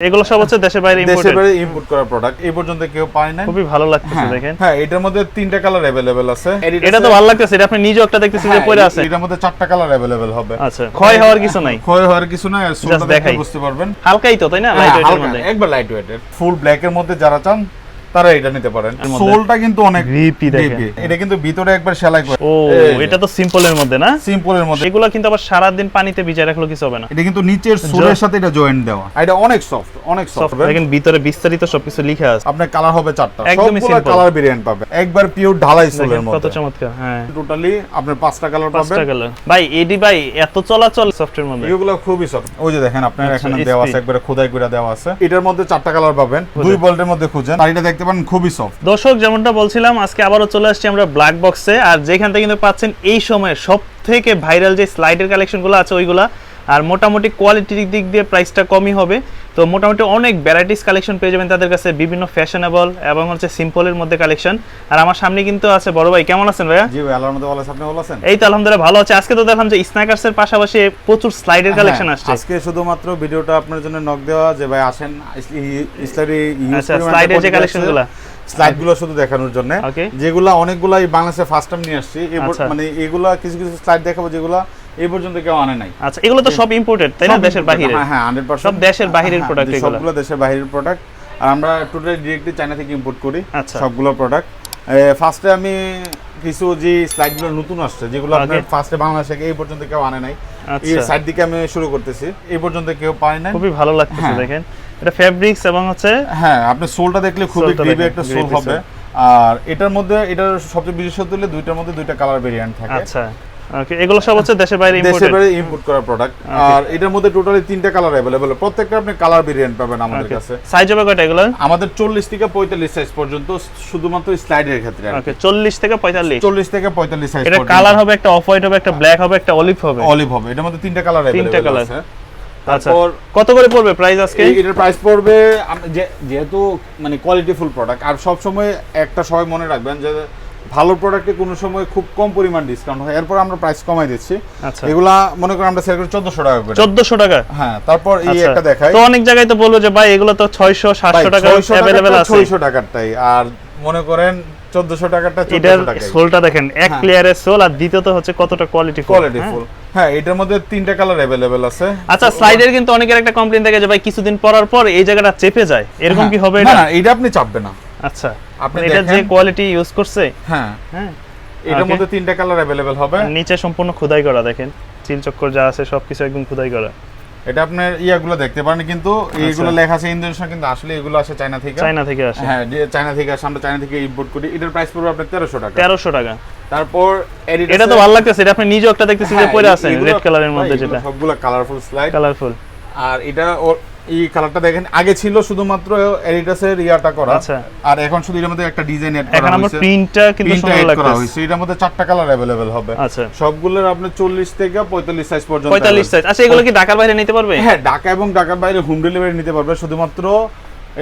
এগুলো সব হচ্ছে দেশের বাইরে দেশের ইম্পোর্টেড বাইরে ইম্পোর্ট করা প্রোডাক্ট এই পর্যন্ত কেউ পায় না খুবই ভালো লাগতেছে হ্যাঁ দেখেন হ্যাঁ এটার মধ্যে তিনটা কালার अवेलेबल আছে এটা তো ভালো লাগতেছে এটা আপনি নিজে একটা দেখতেছি যে হ্যাঁ, পরে আছে এটার মধ্যে চারটা কালার अवेलेबल হবে আচ্ছা ক্ষয় হওয়ার কিছু নাই ক্ষয় হওয়ার কিছু না আর সোলটা দেখে দেখাই। বুঝতে পারবেন হালকাই তো তাই না হ্যাঁ, লাইট ওয়েটের হালকা, মধ্যে একবার লাইট ওয়েটের ফুল ব্ল্যাক এর মধ্যে যারা চান তারা এটা নিতে পারেন। সোলটা কিন্তু অনেক দেখেন। এটা কিন্তু ভিতরে একবার সেলাই করে। ও এটা তো সিম্পলের মধ্যে না? সিম্পলের মধ্যে। এগুলো কিন্তু আবার সারা দিন পানিতে ভিজায় রাখলে কিছু হবে না। এটা কিন্তু নিচের সোলের সাথে এটা জয়েন্ট দেওয়া। এটা অনেক সফট অনেক সফট দেখেন ভিতরে বিস্তারিত সবকিছু লিখা আছে। আপনার কালার হবে চারটা। একদমই কালার ভেরিয়েন্ট পাবে একবার পিওর ঢালাই সোলের দেখেন কত চমৎকার হ্যাঁ। টোটালি আপনার পাঁচটা কালার পাঁচটা কালার ভাই এডি ভাই এত চলাচল সফটের মধ্যে। এগুলো খুবই সফট ওই যে দেখেন আপনার আচ্ছা, এখানে দেওয়া আছে। একবারে খোদাই করে দেওয়া আছে। এটার মধ্যে চারটা কালার পাবেন। দুই বল্টের মধ্যে খুঁজেন। আর এটা দেখতে পারেন, খুবই সফট দর্শক, যেমনটা বলছিলাম, আজকে আবারও চলে আসছি আমরা ব্ল্যাক বক্সে আর যেখান থেকে কিন্তু পাচ্ছেন এই সময়ে সব থেকে ভাইরাল যে স্লাইডের কালেকশনগুলো আছে, ওইগুলা আর মোটামুটি কোয়ালিটির দিক দিয়ে প্রাইসটা কমই হবে। তো মোটামুটি অনেক ভ্যারাইটিস কালেকশন পেয়ে যাবেন তাদের কাছে বিভিন্ন ফ্যাশনেবল এবং হচ্ছে সিম্পলের মধ্যে কালেকশন আর আমার সামনে কিন্তু আছে বড় ভাই কেমন আছেন ভাইয়া? জি ভাই মধ্যে ভালো আছে। আপনি ভালো আছেন? এই তো আলহামদুলিল্লাহ ভালো আছে। আজকে তো দেখলাম যে স্ন্যাকার্সের পাশাপাশি প্রচুর স্লাইডের কালেকশন হ্যাঁ, আসছে। আজকে শুধুমাত্র ভিডিওটা আপনার জন্য নক দেওয়া যে ভাই আসেন স্লাইডে আচ্ছা, এর যে collection গুলা। স্লাইড শুধু দেখানোর জন্য. যেগুলা অনেকগুলাই বাংলাদেশে ফার্স্ট টাইম নিয়ে আসছি। আচ্ছা। মানে এগুলা কিছু কিছু স্লাইড দেখাবো যেগুলা এই পর্যন্ত কেউ আনে নাই। আচ্ছা এগুলো তো সব ইম্পোর্টেড তাই না? দেশের বাহিরে হ্যাঁ হ্যাঁ 100% সব দেশের বাহিরের হ্যাঁ, product জি, এগুলা। সবগুলো দেশের বাহিরের প্রোডাক্ট আর আমরা টোটালি ডিরেক্টলি চায়না থেকে ইম্পোর্ট করি আচ্ছা। সবগুলো প্রোডাক্ট ফার্স্টে আমি কিছু যে স্লাইডগুলো নতুন আসছে যেগুলো আপনার. ফার্স্টে বাংলাদেশে এই পর্যন্ত কেউ আনে নাই। এই আচ্ছা। সাইড দিকে আমি শুরু করতেছি। এই পর্যন্ত কেউ পায় নাই। খুবই ভালো লাগতেছে হ্যাঁ। দেখেন। এটা ফেব্রিক্স এবং হচ্ছে হ্যাঁ আপনি সোলটা দেখলে খুবই একটা সোল হবে। আর এটার মধ্যে এটার সবচেয়ে বিশেষত্ব হলো দুইটার মধ্যে দুইটা কালার ভেরিয়েন্ট থাকে। আচ্ছা। ওকে এগুলো সব হচ্ছে দেশের বাইরে দেশের ইম্পোর্টেড বাইরে ইম্পোর্ট করা প্রোডাক্ট আর এটার মধ্যে টোটালি তিনটা কালার अवेलेबल প্রত্যেকটা আপনি কালার ভেরিয়েন্ট পাবেন আমাদের কাছে সাইজ হবে কয়টা এগুলো আমাদের চল্লিশ থেকে পঁয়তাল্লিশ সাইজ পর্যন্ত শুধুমাত্র স্লাইডের ক্ষেত্রে ওকে 40 থেকে 45 চল্লিশ থেকে পঁয়তাল্লিশ সাইজ এটা কালার হবে একটা অফ হোয়াইট হবে একটা ব্ল্যাক হবে একটা অলিভ হবে অলিভ হবে এটার মধ্যে তিনটা কালার তিনটা अवेलेबल colour। আছে আচ্ছা তারপর কত করে পড়বে প্রাইস আজকে এই- এটার প্রাইস পড়বে আম- যে- যেহেতু মানে কোয়ালিটিফুল প্রোডাক্ট আর সব সময় একটা সবাই মনে রাখবেন যে ভালো প্রোডাক্টে কোনো সময় খুব কম পরিমাণ ডিসকাউন্ট হয় এরপর আমরা প্রাইস কমাই দিচ্ছি আচ্ছা এগুলা মনে করেন আমরা সেল করি চোদ্দশো টাকা করে 1400 টাকা হ্যাঁ তারপর এই আচ্ছা। একটা দেখাই তো অনেক জায়গায় তো বলবো যে ভাই এগুলো তো 600 700 টাকা अवेलेबल আছে ছয়শো টাকারটাই আর মনে করেন চোদ্দশো টাকারটা এটার চোদ্দশো টাকাই সোলটা দেখেন এক হ্যাঁ। ক্লিয়ারের সোল আর দ্বিতীয়ত হচ্ছে কতটা কোয়ালিটি কোয়ালিটি ফুল হ্যাঁ এটার মধ্যে তিনটা কালার अवेलेबल আছে আচ্ছা স্লাইডের কিন্তু অনেকের একটা কমপ্লেইন থাকে যে ভাই কিছুদিন পরার পর এই জায়গাটা চেপে যায় এরকম কি হবে হ্যাঁ, না এটা না এটা আপনি চাপবে না আচ্ছা আপনি এটা যে দেখেন কোয়ালিটি ইউজ করছে হ্যাঁ হ্যাঁ এটার Okay. মধ্যে তিনটা কালার अवेलेबल হবে আর নিচে সম্পূর্ণ খোদাই করা দেখেন চিল চক্কর যা আছে সবকিছু একদম খোদাই করা এটা আপনার ইয়াগুলো দেখতে পারেন কিন্তু এইগুলো লেখা আছে ইন্দোনেশিয়া কিন্তু আসলে এগুলো আসে চায়না থেকে চায়না থেকে আসে হ্যাঁ যে চায়না থেকে আসে আমরা চায়না থেকে ইম্পোর্ট করি এটার প্রাইস পড়বে আপনার তেরোশো টাকা তেরোশো টাকা তারপর Adidas এটা তো এর- ভালো লাগতেছে এটা আপনি নিজেও একটা দেখতেছি যে হ্যাঁ, পরে এই- আছেন এগুলো- রেড কালারের মধ্যে এগুলো যেটা সবগুলো কালারফুল স্লাইড কালারফুল আর এটা ওর এই কালারটা দেখেন আগে ছিল শুধুমাত্র এডিটাসের ইয়াটা করা আচ্ছা। আর এখন শুধু এর মধ্যে একটা ডিজাইন এড করা এখন আমার হয়েছে প্রিন্টটা কিন্তু প্রিন্টটা সুন্দর এড করা লাগতেছে হয়েছে এটার মধ্যে চারটা কালার अवेलेबल হবে আচ্ছা সবগুলোর আপনার 40 থেকে 45 সাইজ পর্যন্ত 45 সাইজ আচ্ছা এগুলো কি ঢাকার বাইরে নিতে পারবে হ্যাঁ ঢাকা এবং ঢাকার বাইরে হোম ডেলিভারি নিতে পারবে শুধুমাত্র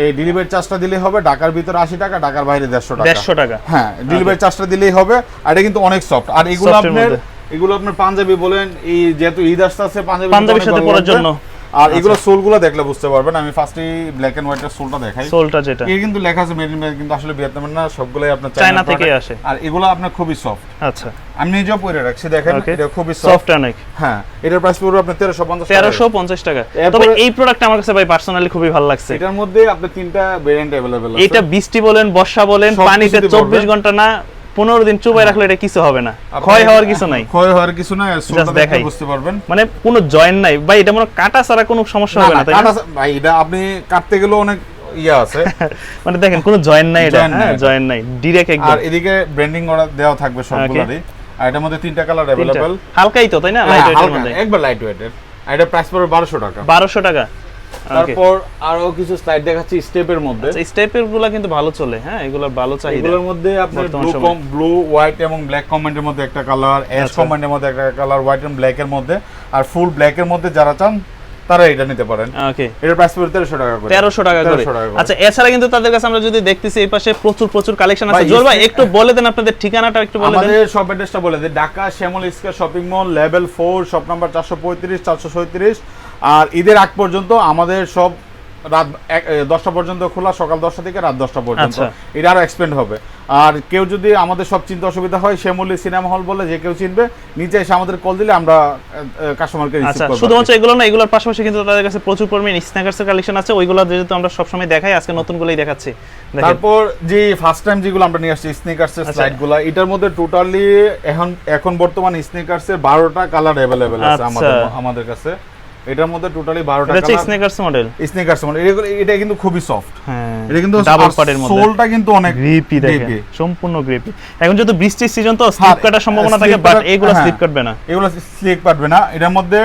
এই ডেলিভারি চার্জটা দিলেই হবে ঢাকার ভিতরে আশি টাকা ঢাকার বাইরে দেড়শো টাকা দেড়শো টাকা হ্যাঁ ডেলিভারি চার্জটা দিলেই হবে আর এটা কিন্তু অনেক সফট আর এগুলো Soft এর আপনার মধ্যে। এগুলো আপনার পাঞ্জাবি বলেন এই যেহেতু ঈদ আসতে আছে পাঞ্জাবি পাঞ্জাবির কিন্তু সাথে অনেক পরার ভালো লাগবে। জন্য। আর এগুলো সোলগুলো দেখলে বুঝতে পারবেন আমি ফার্স্টে ব্ল্যাক এন্ড হোয়াইটের সোলটা দেখাই সোলটা যেটা এই কিন্তু লেখা আছে মেড ইন কিন্তু আসলে ভিয়েতনামের না সবগুলোই আপনার চায়না চায়না থেকেই product। আসে। আর এগুলো আপনার খুবই সফট আচ্ছা আমি নিজেও পরে রাখছি দেখেন ওকে এটা খুবই সফট সফট অনেক হ্যাঁ এটার প্রাইস পড়বে আপনার 1350 তেরোশো পঞ্চাশ টাকা এরপরে- তবে এই প্রোডাক্ট আমার কাছে ভাই পার্সোনালি খুবই ভালো লাগছে এটার মধ্যে আপনার তিনটা ভেরিয়েন্ট अवेलेबल আছে এটা বৃষ্টি বলেন বর্ষা বলেন সব পানিতে কিছুতে চব্বিশ পড়বে। ঘন্টা না পনেরো দিন চুবাই রাখলে এটা কিছু হবে না আপনার- ক্ষয় হওয়ার কিছু নাই ক্ষয় হওয়ার কিছু নাই আর সোলটা দেখে দেখাই। বুঝতে পারবেন মানে কোনো জয়েন্ট নাই ভাই এটা মনে হয় কাটা ছাড়া কোনো সমস্যা হবে না তাই না কাটা ভাই এটা আপনি কাটতে গেলেও অনেক ইয়া আছে মানে দেখেন কোনো জয়েন্ট নাই এটা Joint নাই হ্যাঁ এটা। জয়েন্ট নাই ডিরেক্ট একদম আর এদিকে ব্র্যান্ডিং করা দেওয়া থাকবে সবগুলোরই আর এটার মধ্যে তিনটা কালার তিনটা। अवेलेबल হালকাই তো তাই না লাইট ওয়েটের মধ্যে একবার লাইট ওয়েটের আর এটা প্রাইস পড়বে 1200 টাকা বারোশো টাকা তারপর আরও কিছু স্লাইড দেখাচ্ছি স্টেপের মধ্যে। স্টেপেরগুলা কিন্তু ভালো চলে হ্যাঁ? এগুলোর ভালো চাই এগুলোর মধ্যে আপনার ব্লু ব্লু হোয়াইট এবং ব্ল্যাক কমেন্টের মধ্যে একটা কালার অ্যাশ আচ্ছা। কমেন্টের মধ্যে একটা কালার হোয়াইট এন্ড ব্ল্যাক এর মধ্যে। আর ফুল ব্ল্যাক এর মধ্যে যারা চান তারা এটা নিতে পারেন। ওকে এটা প্রাইস পড়বে 1300 টাকা করে। তেরোশো টাকা করে। 1300 টাকা করে। আচ্ছা এছাড়া কিন্তু তাদের কাছে আমরা যদি দেখতেছি এই পাশে প্রচুর প্রচুর কালেকশন আছে। জোর ভাই একটু বলে দেন আপনাদের ঠিকানাটা একটু বলে দেন। আমাদের শপ অ্যাড্রেসটা বলে দেন Dhaka Shyamol square shopping mall level four shop number চারশো পঁয়ত্রিশ চারশো সৈত্রিশ আর ঈদের আগ পর্যন্ত আমাদের সব রাত দশটা পর্যন্ত খোলা সকাল দশটা থেকে রাত দশটা পর্যন্ত। আচ্ছা। এটা আরও এক্সপেন্ড হবে। আর কেউ যদি আমাদের সব চিন্তা অসুবিধা হয় শ্যামলী সিনেমা হল বলে যে কেউ চিনবে নিচে এসে আমাদের কল দিলে আমরা কাস্টমারকে রিসিভ আচ্ছা করব শুধুমাত্র এগুলো না এগুলোর পাশাপাশি কিন্তু তাদের কাছে প্রচুর পরিমাণে স্ন্যাকার্সের কালেকশন আছে। ওইগুলো যেহেতু আমরা সবসময় দেখাই আজকে নতুনগুলোই দেখাচ্ছি। তারপর যে ফার্স্ট টাইম যেগুলো আমরা নিয়ে আসছি স্নিকার্সের আচ্ছা। স্লাইডগুলা এটার মধ্যে টোটালি এখন এখন বর্তমান স্নিকার্সের বারোটা কালার অ্যাভেলেবেল আছে আচ্ছা। আমাদের আমাদের কাছে। এটার মধ্যে টোটালি বারোটা এটা হচ্ছে কালার স্ন্যাকার্স মডেল স্নিকার্স এগুলো- এটা কিন্তু খুবই সফট হ্যাঁ। এটা কিন্তু ডাবল পার্টের মধ্যে। সোলটা কিন্তু অনেক গ্রিপি দেখেন। সম্পূর্ণ গ্রিপি এখন যেহেতু বৃষ্টির সিজন তো স্লিপ হ্যাঁ, কাটার সম্ভাবনা থাকে বাট এগুলো হ্যাঁ। স্লিপ কাটবে না। এগুলো স্লিক পারবে না। এটার মধ্যে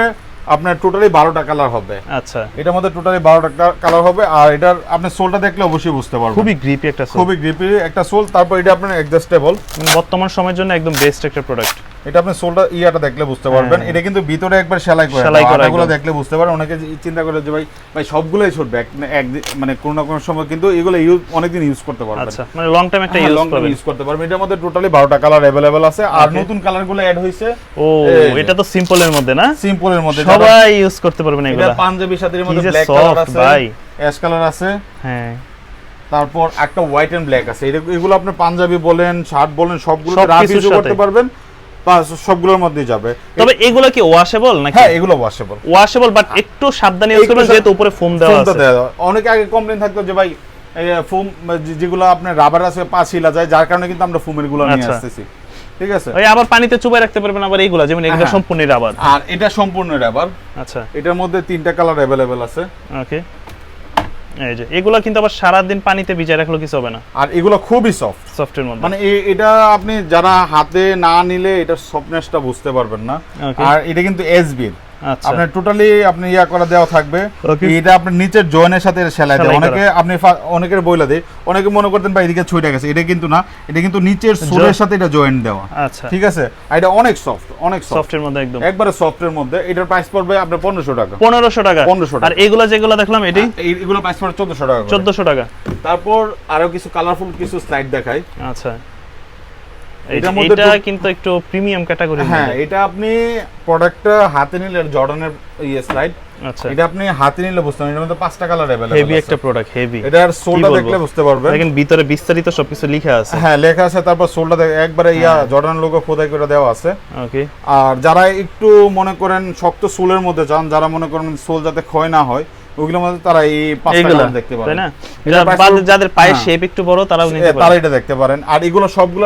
আপনার টোটালি বারোটা কালার হবে। আচ্ছা। এটার মধ্যে টোটালি বারোটা কালার হবে। আর এটার আপনি সোলটা দেখলে অবশ্যই বুঝতে পারবেন। খুবই গ্রিপি একটা সোল খুবই গ্রিপি একটা সোল তারপর এটা আপনার অ্যাডজাস্টেবল বর্তমান সময়ের জন্য একদম বেস্ট একটা প্রোডাক্ট এটা আপনি সোলটা ইয়াটা দেখলে বুঝতে পারবেন। হ্যাঁ। এটা কিন্তু ভিতরে একবার সেলাই করে সেলাই করা আটাগুলো দেখলে বুঝতে পারেন অনেকে চিন্তা করে যে ভাই ভাই সবগুলোই এক- মানে কোনো না কোনো সময় কিন্তু এগুলো ইউজ অনেকদিন ইউজ করতে পারবেন। আচ্ছা মানে লং টাইম একটা ইউজ লং পাবেন। ইউজ করতে পারবেন। এটার মধ্যে টোটালি বারোটা কালার অ্যাভেলেবেল আছে। আর নতুন কালারগুলো অ্যাড ও এটা তো সিম্পলের মধ্যে না? সিম্পলের মধ্যে। সবাই ইউজ করতে পারবেন এটা পাঞ্জাবি সাথের মধ্যে ব্ল্যাক কালার আছে ভাই। অ্যাশ কালার আছে। হ্যাঁ। তারপর একটা হোয়াইট এন্ড ব্ল্যাক আছে। এগুলো আপনি পাঞ্জাবি বলেন শার্ট বলেন সবগুলো সব রাফ ইউজ করতে পারবেন। সবগুলোর মধ্যেই যাবে। তবে এগুলো কি ওয়াশেবল নাকি? হ্যাঁ এগুলো ওয়াশেবল ওয়াশেবল বাট একটু সাবধানে ইউজ করবেন যেহেতু উপরে ফোম দেওয়া আছে। অনেকে আগে কমপ্লেন থাকতো যে ভাই ফোম যেগুলো আপনার রাবার আছে পা ছিলা যায় যার কারণে কিন্তু আমরা ফোমেরগুলো নিয়ে আচ্ছা। আসতেছি। ঠিক আছে? ওই আবার পানিতে চুবাই রাখতে পারবেন আবার এইগুলা যেমন এগুলো হ্যাঁ। সম্পূর্ণ রাবার আর এটা সম্পূর্ণ রাবার আচ্ছা। এটার মধ্যে তিনটা কালার অ্যাভেলেবেল আছে। ওকে এই যে এগুলো কিন্তু আবার সারা দিন পানিতে ভিজায় রাখলে কিছু হবে না। আর এগুলো খুবই সফট সফটের মধ্যে। মানে এটা আপনি যারা হাতে না নিলে এটার সফটনেসটা বুঝতে পারবেন না। আর এটা কিন্তু এসবির আপনার টোটালি আপনি ইয়া করা দেওয়া থাকবে। এটা আপনার নিচের জয়েনের সাথে সেলাই দেয় অনেকে আপনি অনেকের বইলা দেয় অনেকে মনে করতেন ভাই এদিকে ছুটে গেছে। এটা কিন্তু না এটা কিন্তু নিচের সুরের সাথে এটা জয়েন দেওয়া। আচ্ছা। ঠিক আছে? এটা অনেক সফট অনেক সফট সফটের মধ্যে একদম। একবারে সফটের মধ্যে। এটার প্রাইস পড়বে আপনার পনেরোশো টাকা। পনেরোশো টাকা। 1500 টাকা। আর এগুলা যেগুলো দেখলাম এটি এই- এগুলো প্রাইস পড়বে চোদ্দশো টাকা করে। চোদ্দশো টাকা। তারপর আরও কিছু কালারফুল কিছু স্লাইড দেখাই। আচ্ছা। এটার এটা মধ্যে এটা কিন্তু একটু প্রিমিয়াম ক্যাটাগরি হ্যাঁ এটা আপনি প্রোডাক্টটা হাতে নিলে জর্ডানের ইয়ে স্লাইড আচ্ছা। এটা আপনি হাতে নিলে বুঝতে পারবেন এটার মধ্যে পাঁচটা কালার অ্যাভেলেবল হেভি একটা প্রোডাক্ট হেভি এটার সোলটা? দেখলে বুঝতে পারবেন। দেখেন ভিতরে বিস্তারিত সবকিছু লেখা আছে। হ্যাঁ লেখা আছে তারপর সোলটা দেখ একবারে ইয়া জর্ডান লোগো খোদাই করে দেওয়া আছে। ওকে আর যারা একটু মনে করেন শক্ত সোলের মধ্যে চান যারা মনে করেন সোল যাতে ক্ষয় না হয় ওগুলোর মধ্যে তারা এই পাঁচটা কালার দেখতে তাই পারেন না? এটা যাদের পায়ের হ্যাঁ। শেপ একটু বড় তারাও নিতে এ, তারা এটা দেখতে পারেন। আর এগুলো সবগুলো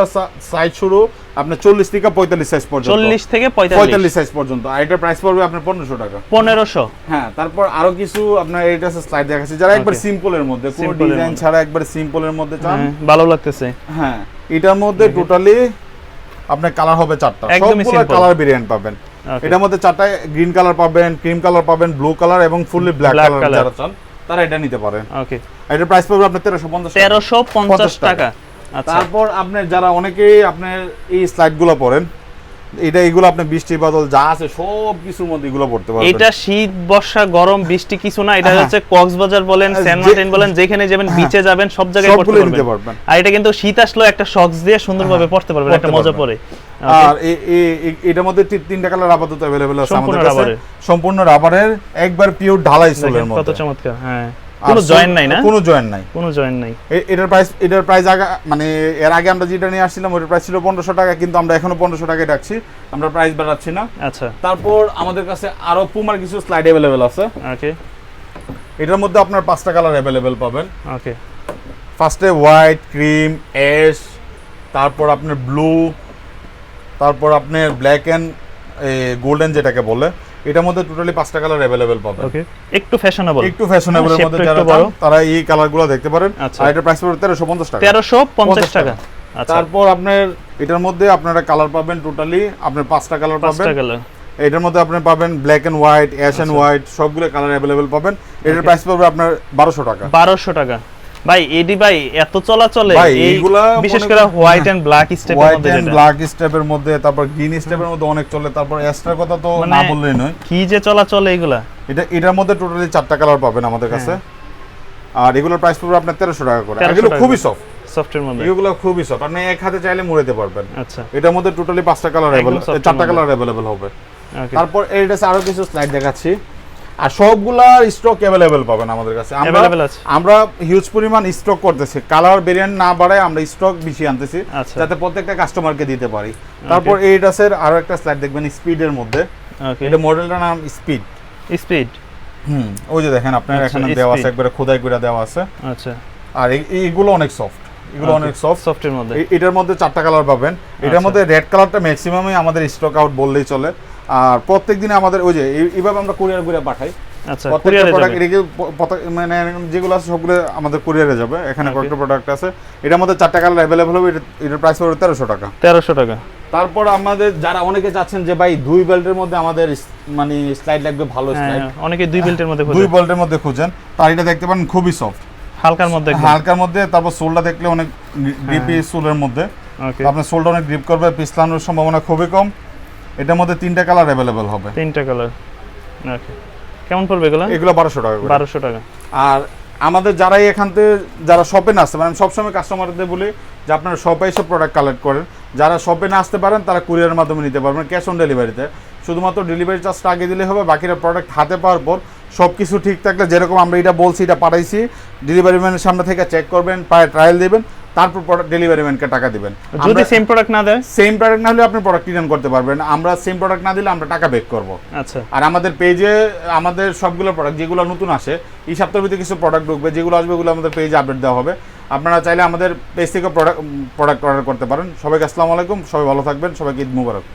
সাইজ শুরু আপনার চল্লিশ থেকে পঁয়তাল্লিশ সাইজ পর্যন্ত। চল্লিশ থেকে পঁয়তাল্লিশ। পঁয়তাল্লিশ সাইজ পর্যন্ত। আর এটার প্রাইস পড়বে আপনার পনেরোশো টাকা। পনেরোশো। হ্যাঁ তারপর আরও কিছু আপনার এটা স্লাইড দেখাচ্ছি। যারা একবার সিম্পলের মধ্যে কোনো ডিজাইন ছাড়া একবার সিম্পলের মধ্যে চান হ্যাঁ, ভালো লাগতেছে। হ্যাঁ এটার মধ্যে টোটালি আপনার কালার হবে চারটা। সবগুলো কালার ভেরিয়েন্ট পাবেন. এটার মধ্যে চারটা গ্রিন কালার পাবেন ক্রিম কালার পাবেন ব্লু কালার এবং ফুললি ব্ল্যাক কালার যারা চান তারা এটা নিতে পারেন। ওকে এটার প্রাইস পড়বে আপনার তেরোশো পঞ্চাশ তেরোশো পঞ্চাশ টাকা। আচ্ছা। তারপর আপনার যারা অনেকেই আপনার এই স্লাইডগুলো পড়েন এটা এগুলো আপনার বৃষ্টি বাদল যা আছে সব কিছুর মধ্যে এগুলো পড়তে পারবেন। এটা শীত বর্ষা গরম বৃষ্টি কিছু না এটা হ্যাঁ। হচ্ছে কক্সবাজার বলেন যে- সেন্ট মার্টিন বলেন যেখানে যাবেন হ্যাঁ। বিচে যাবেন সব জায়গায় পড়তে পারবেন। আর এটা কিন্তু শীত আসলেও একটা শক্স দিয়ে সুন্দরভাবে পড়তে পারবেন একটা মজা। পড়ে আর এটার মধ্যে তিনটা কালার আপাতত অ্যাভেলেবেল আছে আমাদের কাছে। সম্পূর্ণ রাবারের একবার পিওর ঢালাই সোলের দেখেন কত চমৎকার হ্যাঁ। কোনো জয়েন্ট নাই না? কোনো জয়েন্ট নাই। কোনো জয়েন্ট নাই। এটার প্রাইস এটার প্রাইস আগে মানে এর আগে আমরা যেটা নিয়ে আসছিলাম ওটার প্রাইস ছিল পনেরোশো টাকা কিন্তু আমরা এখনও পনেরোশো টাকায় রাখছি। আমরা প্রাইস বাড়াচ্ছি না। আচ্ছা। তারপর আমাদের কাছে আরও পুমার কিছু স্লাইড অ্যাভেলেবেল আছে। ওকে এটার মধ্যে আপনার পাঁচটা কালার অ্যাভেলেবেল পাবেন। ওকে ফার্স্টে হোয়াইট ক্রিম অ্যাশ তারপর আপনার ব্লু তারপর আপনি ব্ল্যাক অ্যান্ড গোল্ডেন যেটাকে বলে এটার মধ্যে টোটালি পাঁচটা কালার অ্যাভেলেবেল পাবেন। ওকে একটু ফ্যাশনেবল একটু ফ্যাশনেবলের হ্যাঁ, মধ্যে যারা। তারা এই কালারগুলো দেখতে পারেন। আচ্ছা। আর এটার প্রাইস পড়বে তেরোশো পঞ্চাশ টাকা। তেরোশো পঞ্চাশ 50 টাকা। আচ্ছা। তারপর আপনার এটার মধ্যে আপনারা কালার পাবেন টোটালি আপনার পাঁচটা কালার পাঁচটা পাবেন। কালার এটার মধ্যে আপনি পাবেন black and white ash and white সবগুলো কালার অ্যাভেলেবেল পাবেন। এটার প্রাইস পড়বে আপনার বারোশো টাকা। বারোশো টাকা। ভাই এডি ভাই এত চলাচলে এইগুলা বিশেষ করে হোয়াইট এন্ড ব্ল্যাক স্টেপের হোয়াইট এন্ড ব্ল্যাক স্টেপের মধ্যে তারপর গ্রিন স্টেপের মধ্যে অনেক চলে তারপর অ্যাস্টার কথা তো মানে- না বললেই নয়। কি যে চলাচলে এগুলা? এটা এটার মধ্যে টোটালি চারটা কালার পাবেন আমাদের কাছে। আর এগুলোর প্রাইস পড়বে আপনার তেরোশো টাকা করে। এগুলো খুবই সফট সফটের মধ্যে। এগুলো খুবই সফট আপনি এক হাতে চাইলে মুড়াতে পারবেন। আচ্ছা। এটার মধ্যে টোটালি পাঁচটা কালার soft চারটা কালার অ্যাভেলেবেল হবে। তারপর এর আরও কিছু স্লাইড দেখাচ্ছি। আর সবগুলা স্টক অ্যাভেলেবেল পাবেন আমাদের কাছে। আমরা। আমরা হিউজ পরিমাণ স্টক করতেছি। কালার ভেরিয়েন্ট না বাড়ায় আমরা স্টক বেশি আনতেছি আচ্ছা। যাতে প্রত্যেকটা কাস্টমারকে দিতে পারি। তারপর এইটাসের আরও একটা স্লাইড দেখবেন স্পিডের মধ্যে। এটা মডেলটার নাম স্পিড স্পিড হুম ওই যে দেখেন আপনার আচ্ছা, এখানে দেওয়া আছে। একবারে খোদাই করে দেওয়া আছে। আচ্ছা। আর এইগুলো অনেক সফট এগুলো অনেক সফট সফটের মধ্যে। এটার মধ্যে চারটা কালার পাবেন। এটার আচ্ছা। মধ্যে রেড কালারটা ম্যাক্সিমামই আমাদের স্টক আউট বললেই চলে। আর প্রত্যেক দিনে আমাদের ওই যে এইভাবে আমরা কুরিয়ার করে পাঠাই। আচ্ছা কুরিয়ারে মানে যেগুলো আছে সবগুলো আমাদের কুরিয়ারে যাবে। এখানে কয়েকটা প্রোডাক্ট আছে। এটার মধ্যে চারটা কালার অ্যাভেলেবল হবে। এটার প্রাইস হবে তেরোশো টাকা। তেরোশো টাকা। তারপর আমাদের যারা অনেকে চাচ্ছেন যে ভাই দুই বেল্টের মধ্যে আমাদের মানে স্লাইড লাগবে ভালো হ্যাঁ স্লাইড অনেকে দুই বেল্টের মধ্যে দুই বেল্টের মধ্যে খুঁজেন। তার এটা দেখতে পারেন খুবই সফট হালকার মধ্যে হালকার মধ্যে তারপর সোলটা দেখলে অনেক ডিপি সোলের মধ্যে। আপনার সোলটা অনেক গ্রিপ করবে পিছলানোর সম্ভাবনা খুবই কম। এটার মধ্যে তিনটা কালার অ্যাভেলেবেল হবে। তিনটা কালার। ওকে কেমন পড়বে এগুলো? এগুলো বারোশো টাকা করে। বারোশো টাকা। আর আমাদের যারাই এখান থেকে যারা শপে না আসতে পারেন সবসময় কাস্টমারদের বলি যে আপনারা শপে এসে প্রোডাক্ট কালেক্ট করেন। যারা শপে না আসতে পারেন তারা কুরিয়ারের মাধ্যমে নিতে পারবেন ক্যাশ অন ডেলিভারিতে শুধুমাত্র ডেলিভারি চার্জটা আগে দিলে হবে বাকিরা প্রোডাক্ট হাতে পাওয়ার পর সব কিছু ঠিক থাকলে যেরকম আমরা এটা বলছি এটা পাঠাইছি ডেলিভারি ম্যানের সামনে থেকে চেক করবেন পায়ে ট্রায়াল দিবেন তারপর প্রোডাক্ট ডেলিভারি ম্যানকে টাকা দিবেন। যদি সেম প্রোডাক্ট না দেয়? সেম প্রোডাক্ট না হলে আপনি প্রোডাক্ট রিটার্ন করতে পারবেন। আমরা সেম প্রোডাক্ট না দিলে আমরা টাকা বেক করব। আচ্ছা। আর আমাদের পেজে আমাদের সবগুলো প্রোডাক্ট যেগুলো নতুন আসে এই সপ্তাহের ভিতরে কিছু প্রোডাক্ট ঢুকবে যেগুলো আসবে ওগুলো আমাদের পেজে আপডেট দেওয়া হবে। আপনারা চাইলে আমাদের পেজ থেকে প্রোডাক্ট প্রোডাক্ট অর্ডার করতে পারেন। সবাইকে আসসালামু আলাইকুম সবাই ভালো থাকবেন সবাইকে ঈদ মুবারক।